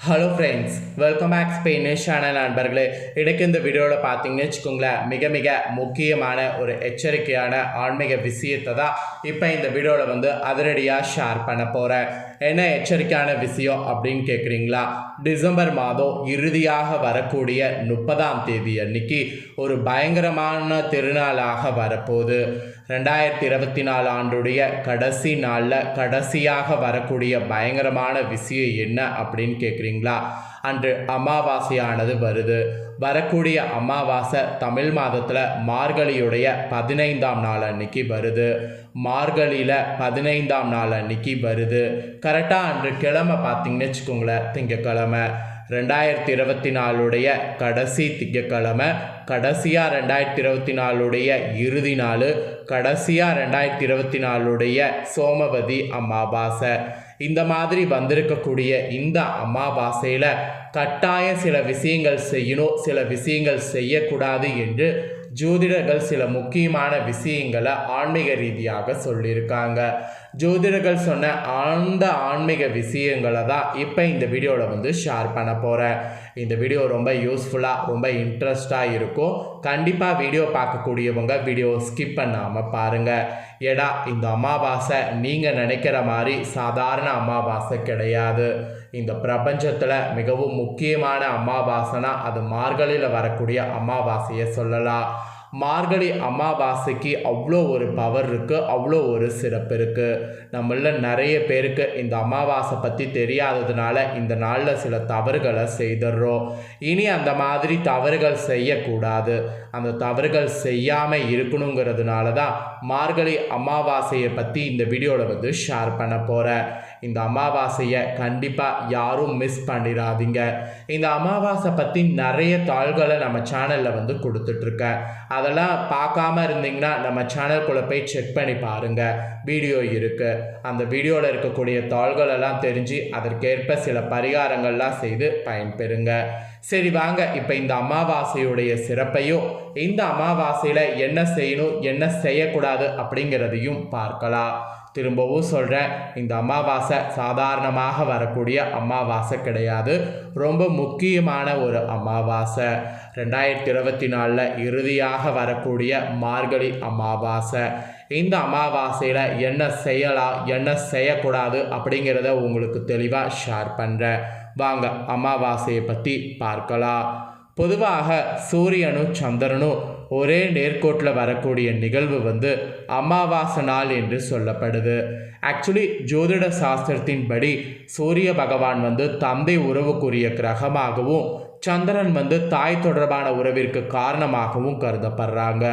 Hello friends welcome back Spanish channel நண்பர்களே. எனக்கு இந்த வீடியோவில் பார்த்தீங்கன்னு வச்சுக்கோங்களேன் மிக மிக முக்கியமான ஒரு எச்சரிக்கையான ஆன்மீக விஷயத்தை தான் இப்போ இந்த வீடியோவில் வந்து அதிரடியாக ஷேர் பண்ண போகிறேன் என்ன எச்சரிக்கையான விஷயம் அப்படின்னு கேட்குறீங்களா டிசம்பர் மாதம் இறுதியாக வரக்கூடிய முப்பதாம் தேதி அன்னைக்கு ஒரு பயங்கரமான திருநாளாக வரப்போகுது. ரெண்டாயிரத்தி இருபத்தி நாலு ஆண்டுடைய கடைசி நாளில் கடைசியாக வரக்கூடிய பயங்கரமான விஷயம் என்ன அப்படின்னு கேட்குறீங்களா அன்று அமாவாசையானது வருது. வரக்கூடிய அமாவாசை தமிழ் மாதத்தில் மார்கழியுடைய பதினைந்தாம் நாள் அன்னைக்கு வருது. மார்கழியில் பதினைந்தாம் நாள் அன்னைக்கு வருது. கரெக்டாக அன்று கிழமை பார்த்தீங்கன்னு வச்சுக்கோங்களேன் திங்கக்கிழமை. ரெண்டாயிரத்தி இருபத்தி நாலுடைய கடைசி திங்கக்கிழமை கடைசியாக ரெண்டாயிரத்தி இருபத்தி நாலுடைய இறுதி நாள் கடைசியாக ரெண்டாயிரத்தி இருபத்தி நாலுடைய சோமவதி அமாவாசை. இந்த மாதிரி வந்திருக்கக்கூடிய இந்த அமாவாசையில் கட்டாய சில விஷயங்கள் செய்யணும் சில விஷயங்கள் செய்யக்கூடாது என்று ஜோதிடர்கள் சில முக்கியமான விஷயங்களை ஆன்மீக ரீதியாக சொல்லியிருக்காங்க. ஜோதிடர்கள் சொன்ன அந்த ஆன்மீக விஷயங்களை தான் இப்போ இந்த வீடியோவில் வந்து ஷேர் பண்ண போகிறேன் இந்த வீடியோ ரொம்ப யூஸ்ஃபுல்லாக ரொம்ப இன்ட்ரெஸ்டாக இருக்கும். கண்டிப்பாக வீடியோ பார்க்கக்கூடியவங்க வீடியோ ஸ்கிப் பண்ணாமல் பாருங்கள் ஏடா இந்த அமாவாசை நீங்கள் நினைக்கிற மாதிரி சாதாரண அமாவாசை கிடையாது. இந்த பிரபஞ்சத்தில் மிகவும் முக்கியமான அமாவாசைனா அது மார்கழியில் வரக்கூடிய அமாவாசையை சொல்லலாம். மார்கழி அமாவாசைக்கு அவ்வளோ ஒரு பவர் இருக்குது அவ்வளோ ஒரு சிறப்பு இருக்குது நம்மள நிறைய பேருக்கு இந்த அமாவாசை பற்றி தெரியாததுனால இந்த நாளில் சில தவறுகளை செய்துடுறோம். இனி அந்த மாதிரி தவறுகள் செய்யக்கூடாது. அந்த தவறுகள் செய்யாமல் இருக்கணுங்கிறதுனால தான் மார்கழி அமாவாசையை பற்றி இந்த வீடியோவில் வந்து ஷேர் பண்ண போகிறேன் இந்த அமாவாசையை கண்டிப்பாக யாரும் மிஸ் பண்ணிடாதீங்க இந்த அமாவாசை பற்றி நிறைய தாள்களை நம்ம சேனலில் வந்து கொடுத்துட்ருக்கேன். அதெல்லாம் பார்க்காம இருந்தீங்கன்னா நம்ம சேனல்குள்ளே போய் செக் பண்ணி பாருங்கள் வீடியோ இருக்குது அந்த வீடியோவில் இருக்கக்கூடிய தாள்களெல்லாம் தெரிஞ்சு அதற்கேற்ப சில பரிகாரங்கள்லாம் செய்து பயன்பெறுங்க. சரி வாங்க. இப்போ இந்த அமாவாசையுடைய சிறப்பையும் இந்த அமாவாசையில் என்ன செய்யணும் என்ன செய்யக்கூடாது அப்படிங்கிறதையும் பார்க்கலாம். திரும்பவும் சொல்கிறேன் இந்த அமாவாசை சாதாரணமாக வரக்கூடிய அமாவாசை கிடையாது. ரொம்ப முக்கியமான ஒரு அமாவாசை. ரெண்டாயிரத்தி இருபத்தி நாலில் இறுதியாக வரக்கூடிய மார்கழி அமாவாசை. இந்த அமாவாசையில் என்ன செய்யலாம் என்ன செய்யக்கூடாது அப்படிங்கிறத உங்களுக்கு தெளிவாக ஷேர் பண்ணுறேன் வாங்க அமாவாசையை பற்றி பார்க்கலாம். பொதுவாக சூரியனும் சந்திரனும் ஒரே நேர்கோட்டில் வரக்கூடிய நிகழ்வு வந்து அமாவாசை நாள் என்று சொல்லப்படுது. ஆக்சுவலி ஜோதிட சாஸ்திரத்தின்படி சூரிய பகவான் வந்து தந்தை உறவுக்குரிய கிரகமாகவும் சந்திரன் வந்து தாய் தொடர்பான உறவிற்கு காரணமாகவும் கருதப்படுறாங்க.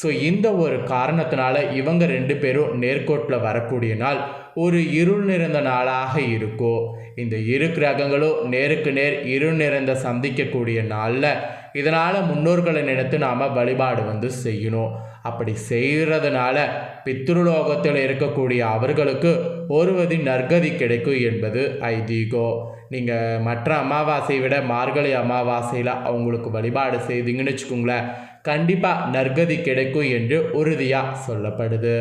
ஸோ இந்த ஒரு காரணத்தினால இவங்க ரெண்டு பேரும் நேர்கோட்டில் வரக்கூடிய நாள் ஒரு இருள் நிறைந்த நாளாக இருக்கும் இந்த இரு கிரகங்களும் நேருக்கு நேர் இருள் நிறைந்த சந்திக்கக்கூடிய நாளில் இதனால் முன்னோர்களை நினைத்து நாம் வழிபாடு வந்து செய்யணும். அப்படி செய்கிறதுனால பித்ருலோகத்தில் இருக்கக்கூடிய அவர்களுக்கு ஒருவதி நற்கதி கிடைக்கும் என்பது ஐதீகம் நீங்கள் மற்ற அமாவாசையை விட மார்கழி அமாவாசையில் அவங்களுக்கு வழிபாடு செய்தீங்கன்னு வச்சுக்கோங்களேன். கண்டிப்பாக நற்கதி கிடைக்கும் என்று உறுதியாக சொல்லப்படுது.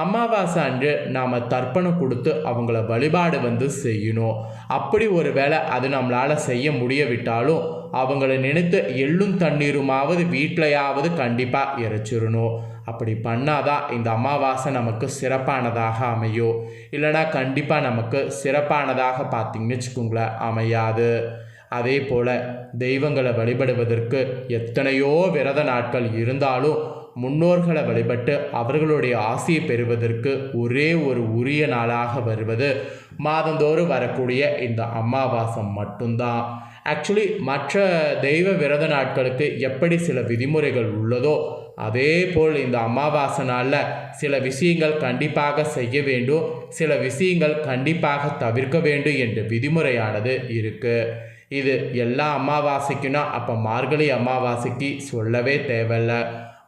அமாவாசை அன்று நாம் தர்ப்பணம் கொடுத்து அவங்கள வழிபாடு வந்து செய்யணும். அப்படி ஒரு வேளை அது நம்மளால் செய்ய முடியவிட்டாலும் அவங்கள நினைத்து எள்ளும் தண்ணீருமாவது வீட்டிலையாவது கண்டிப்பாக இறைச்சிடணும் அப்படி பண்ணாதான் இந்த அமாவாசை நமக்கு சிறப்பானதாக அமையும். இல்லைனா கண்டிப்பாக நமக்கு சிறப்பானதாக பார்த்திங்கன்னு வச்சுக்கோங்களேன் அமையாது. அதே போல் தெய்வங்களை வழிபடுவதற்கு எத்தனையோ விரத நாட்கள் இருந்தாலும் முன்னோர்களை வழிபட்டு அவர்களுடைய ஆசையை பெறுவதற்கு ஒரே ஒரு உரிய நாளாக வருவது மாதந்தோறும் வரக்கூடிய இந்த அமாவாசம் மட்டும்தான். ஆக்சுவலி மற்ற தெய்வ விரத நாட்களுக்கு எப்படி சில விதிமுறைகள் உள்ளதோ அதே போல் இந்த அமாவாசை நாளில் சில விஷயங்கள் கண்டிப்பாக செய்ய வேண்டும் சில விஷயங்கள் கண்டிப்பாக தவிர்க்க வேண்டும் என்ற விதிமுறையானது இருக்குது இது எல்லா அமாவாசைக்குன்னா அப்போ மார்கழி அமாவாசைக்கு சொல்லவே தேவையில்ல.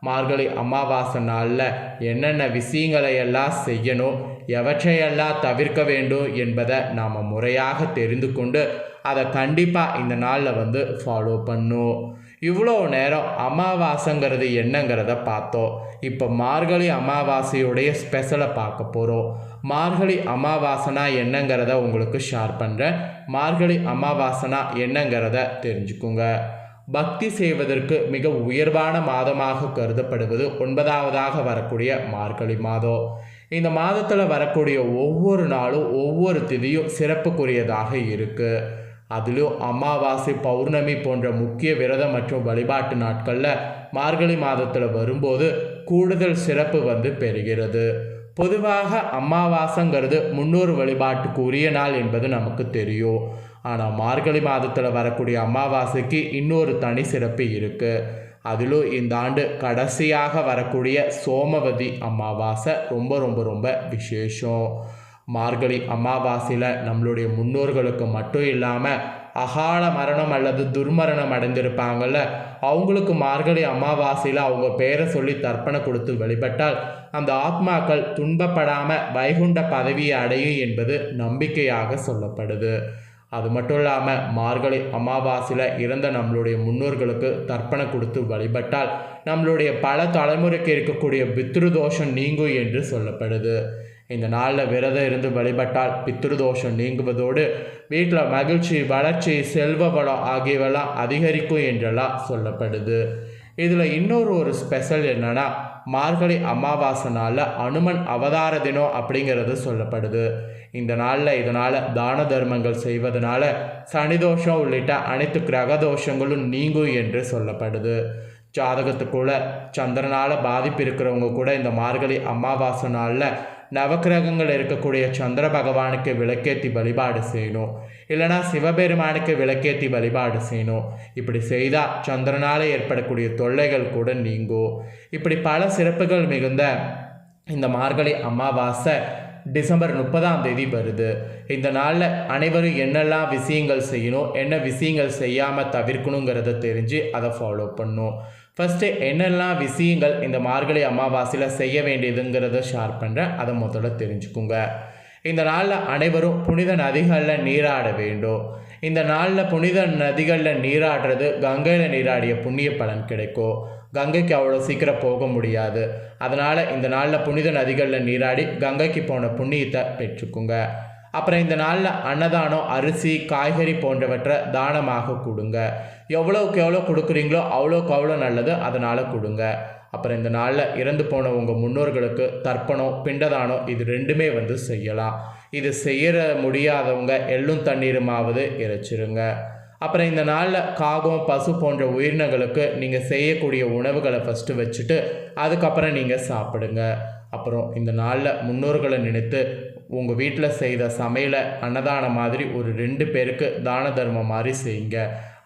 மார்கழி அமாவாசை நாளில் என்னென்ன விஷயங்களை எல்லாம் செய்யணும் எவற்றையெல்லாம் தவிர்க்க வேண்டும் என்பதை நாம் முறையாக தெரிந்து கொண்டு அதை கண்டிப்பாக இந்த நாளில் வந்து ஃபாலோ பண்ணும் இவ்வளோ நேரம் அமாவாசைங்கிறது என்னங்கிறத பார்த்தோம். இப்போ மார்கழி அமாவாசையுடைய ஸ்பெஷலை பார்க்க போகிறோம் மார்கழி அமாவாசைனா என்னங்கிறத உங்களுக்கு ஷேர் பண்ணுறேன் மார்கழி அமாவாசைனா என்னங்கிறத தெரிஞ்சுக்குங்க. பக்தி செய்வதற்கு மிக உயர்வான மாதமாக கருதப்படுவது ஒன்பதாவதாக வரக்கூடிய மார்கழி மாதம். இந்த மாதத்தில் வரக்கூடிய ஒவ்வொரு நாளும் ஒவ்வொரு திதியும் சிறப்புக்குரியதாக இருக்குது அதிலும் அமாவாசை பௌர்ணமி போன்ற முக்கிய விரதம் மற்றும் வழிபாட்டு நாட்களில் மார்கழி மாதத்தில் வரும்போது கூடுதல் சிறப்பு வந்து பெறுகிறது. பொதுவாக அமாவாசைங்கிறது முன்னோர் வழிபாட்டுக்கு உரிய நாள் என்பது நமக்கு தெரியும். ஆனால் மார்கழி மாதத்தில் வரக்கூடிய அமாவாசைக்கு இன்னொரு தனி சிறப்பு இருக்குது அதிலும் இந்த ஆண்டு கடைசியாக வரக்கூடிய சோமவதி அமாவாசை ரொம்ப ரொம்ப ரொம்ப விசேஷம். மார்கழி அமாவாசையில் நம்மளுடைய முன்னோர்களுக்கு மட்டும் இல்லாமல் அகால மரணம் அல்லது துர்மரணம் அடைந்திருப்பாங்கள்ல அவங்களுக்கு மார்கழி அமாவாசையில் அவங்க பேரை சொல்லி தர்ப்பணம் கொடுத்து வழிபட்டால் அந்த ஆத்மாக்கள் துன்பப்படாமல் வைகுண்ட பதவியை அடையும் என்பது நம்பிக்கையாக சொல்லப்படுது. அது மட்டும் இல்லாமல் மார்கழி அமாவாசையில் இறந்த நம்மளுடைய முன்னோர்களுக்கு தர்ப்பணம் கொடுத்து வழிபட்டால் நம்மளுடைய பல தலைமுறைக்கு இருக்கக்கூடிய பித்ருதோஷம் நீங்கும் என்று சொல்லப்படுது. இந்த நாளில் விரதம் இருந்து வழிபட்டால் பித்ருதோஷம் நீங்குவதோடு வீட்டில் மகிழ்ச்சி வளர்ச்சி செல்வ வளம் ஆகியவெல்லாம் அதிகரிக்கும் என்றெல்லாம் சொல்லப்படுது. இதில் இன்னொரு ஒரு ஸ்பெஷல் என்னென்னா மார்கழி அமாவாசை நாளில் அனுமன் அவதார தினம் அப்படிங்கிறது சொல்லப்படுது. இந்த நாளில் இதனால் தான தர்மங்கள் செய்வதனால சனிதோஷம் உள்ளிட்ட அனைத்து கிரக தோஷங்களும் நீங்கும் என்று சொல்லப்படுது. ஜாதகத்துக்குள்ள சந்திரனால் பாதிப்பு இருக்கிறவங்க கூட இந்த மார்கழி அமாவாசை நாளில் நவக்கிரகங்கள் இருக்கக்கூடிய சந்திர பகவானுக்கு விளக்கேற்றி வழிபாடு செய்யணும். இல்லைனா சிவபெருமானுக்கு விளக்கேற்றி வழிபாடு செய்யணும். இப்படி செய்தால் சந்திரனால் ஏற்படக்கூடிய தொல்லைகள் கூட நீங்கும். இப்படி பல சிறப்புகள் மிகுந்த இந்த மார்கழி அமாவாசை டிசம்பர் முப்பதாம் தேதி வருது. இந்த நாளில் அனைவரும் என்னெல்லாம் விஷயங்கள் செய்யணும் என்ன விஷயங்கள் செய்யாமல் தவிர்க்கணுங்கிறத தெரிஞ்சு அதை ஃபாலோ பண்ணும். ஃபஸ்ட்டு என்னெல்லாம் விஷயங்கள் இந்த மார்கழி அமாவாசையில் செய்ய வேண்டியதுங்கிறத ஷேர் பண்ணுறேன் அதை முதல்ல தெரிஞ்சுக்குங்க. இந்த நாளில் அனைவரும் புனித நதிகளில் நீராட வேண்டும். இந்த நாளில் புனித நதிகளில் நீராடுறது கங்கையில் நீராடிய புண்ணிய பலன் கிடைக்கும். கங்கைக்கு அவ்வளோ சீக்கிரம் போக முடியாது. அதனால் இந்த நாளில் புனித நதிகளில் நீராடி கங்கைக்கு போன புண்ணியத்தை பெற்றுக்குங்க. அப்புறம் இந்த நாளில் அன்னதானம் அரிசி காய்கறி போன்றவற்றை தானமாக கொடுங்க. எவ்வளோக்கு எவ்வளோ கொடுக்குறீங்களோ அவ்வளோக்கு அவ்வளோ நல்லது அதனால் கொடுங்க. அப்புறம் இந்த நாளில் இறந்து போன உங்கள் முன்னோர்களுக்கு தர்ப்பணம் பிண்டதானம் இது ரெண்டுமே வந்து செய்யலாம். இது செய்கிற முடியாதவங்க எள்ளும் தண்ணீருமாவது இறைச்சிருங்க. அப்புறம் இந்த நாளில் காகம் பசு போன்ற உயிரினங்களுக்கு நீங்கள் செய்யக்கூடிய உணவுகளை ஃபஸ்ட்டு வச்சுட்டு அதுக்கப்புறம் நீங்கள் சாப்பிடுங்க. அப்புறம் இந்த நாளில் முன்னோர்களை நினைத்து உங்கள் வீட்டில் செய்த சமையலை அன்னதானம் மாதிரி ஒரு ரெண்டு பேருக்கு தான தர்மம் மாதிரி செய்யுங்க.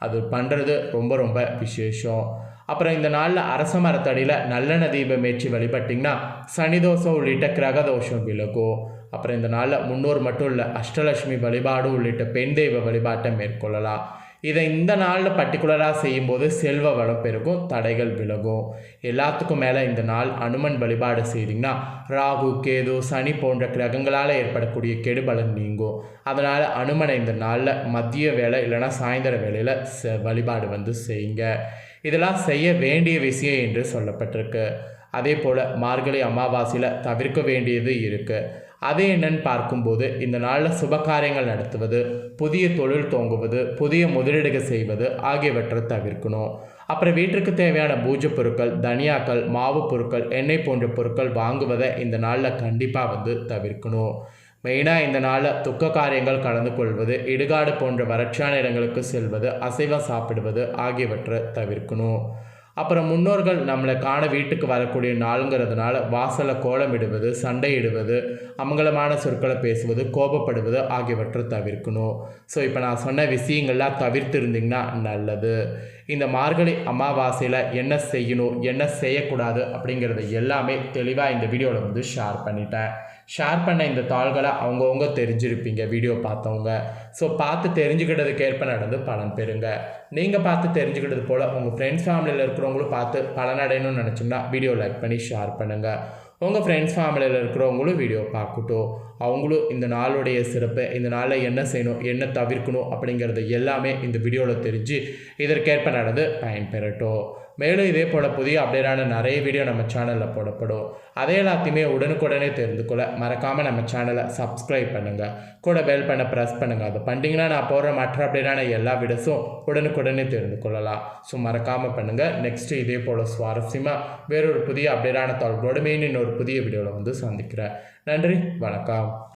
அது பண்ணுறது ரொம்ப ரொம்ப விசேஷம். அப்புறம் இந்த நாளில் அரச மரத்தடியில் நல்லெண்ணெய் தீபம் ஏற்றி வழிபட்டிங்கன்னா சனிதோஷம் உள்ளிட்ட கிரக தோஷம் விலகும். அப்புறம் இந்த நாளில் முன்னோர் மட்டும் இல்லை அஷ்டலட்சுமி வழிபாடு உள்ளிட்ட பெண் தெய்வ வழிபாட்டை மேற்கொள்ளலாம். இதை இந்த நாளில் பர்டிகுலராக செய்யும்போது செல்வ வளம் பெருகும் தடைகள் விலகும். எல்லாத்துக்கும் மேலே இந்த நாள் அனுமன் வழிபாடு செய்திங்கன்னா ராகு கேது சனி போன்ற கிரகங்களால் ஏற்படக்கூடிய கெடுபலன் நீங்கும். அதனால் அனுமனை இந்த நாளில் மதிய வேலை இல்லைனா சாயந்தர வேலையில் வழிபாடு வந்து செய்யுங்க. இதெல்லாம் செய்ய வேண்டிய விஷயம் என்று சொல்லப்பட்டிருக்கு. அதே போல் மார்கழி அமாவாசையில் தவிர்க்க வேண்டியது இருக்குது அது என்னன்னு பார்க்கும்போது இந்த நாளில் சுபகாரியங்கள் நடத்துவது புதிய தொழில் தோங்குவது புதிய முதலீடுகள் செய்வது ஆகியவற்றை தவிர்க்கணும். அப்புறம் வீட்டிற்கு தேவையான பூஜை பொருட்கள் தனியாக்கள் மாவு பொருட்கள் எண்ணெய் போன்ற பொருட்கள் வாங்குவதை இந்த நாளில் கண்டிப்பாக வந்து தவிர்க்கணும். மெயினாக இந்த நாளில் துக்க காரியங்கள் கலந்து கொள்வது இடுகாடு போன்ற வறட்சியான இடங்களுக்கு செல்வது அசைவம் சாப்பிடுவது ஆகியவற்றை தவிர்க்கணும். அப்புறம் முன்னோர்கள் நம்மளை காண வீட்டுக்கு வரக்கூடிய நாளுங்கிறதுனால வாசலை கோலமிடுவது சண்டையிடுவது அமங்கலமான சொற்களை பேசுவது கோபப்படுவது ஆகியவற்றை தவிர்க்கணும். ஸோ இப்போ நான் சொன்ன விஷயங்கள்லாம் தவிர்த்து இருந்தீங்கன்னா நல்லது. இந்த மார்கழி அமாவாசையில் என்ன செய்யணும் என்ன செய்யக்கூடாது அப்படிங்கிறத எல்லாமே தெளிவாக இந்த வீடியோவில் வந்து ஷேர் பண்ணிட்டேன். ஷேர் பண்ண இந்த தாள்களை அவங்கவுங்க தெரிஞ்சிருப்பீங்க வீடியோ பார்த்தவங்க. ஸோ பார்த்து தெரிஞ்சுக்கிட்டதுக்கு ஏற்ப நடந்து பலன் பெறுங்க. நீங்கள் பார்த்து தெரிஞ்சுக்கிட்டது போல் உங்கள் ஃப்ரெண்ட்ஸ் ஃபேமிலியில் இருக்கிறவங்களும் பார்த்து பலனடையணும்னு நினச்சிங்கன்னா வீடியோ லைக் பண்ணி ஷேர் பண்ணுங்கள் உங்கள் ஃப்ரெண்ட்ஸ் ஃபேமிலியில் இருக்கிறவங்களும் வீடியோ பார்க்கட்டும். அவங்களும் இந்த நாளுடைய சிறப்பு இந்த நாளில் என்ன செய்யணும் என்ன தவிர்க்கணும் அப்படிங்கிறது எல்லாமே இந்த வீடியோவில் தெரிஞ்சு இதற்கேற்ப நடந்து பயன்பெறட்டும். மேலும் இதே போல் புதிய அப்டேட்டான நிறைய வீடியோ நம்ம சேனலில் போடப்படும். அதே எல்லாத்தையுமே உடனுக்குடனே தெரிந்து கொள்ள மறக்காமல் நம்ம சேனலை சப்ஸ்கிரைப் பண்ணுங்கள் கூட பெல் பண்ண ப்ரெஸ் பண்ணுங்கள் அது பண்ணிங்கன்னா நான் போடுற மற்ற அப்டேட்டான எல்லா வீடியோஸும் உடனுக்குடனே தெரிந்து கொள்ளலாம். ஸோ மறக்காமல் பண்ணுங்கள் நெக்ஸ்ட்டு இதே போல் சுவாரஸ்யமாக வேறொரு புதிய அப்டேட்டான தகவலோடு இன்னொரு புதிய வீடியோவில் வந்து சந்திக்கிறேன். நன்றி. வணக்கம்.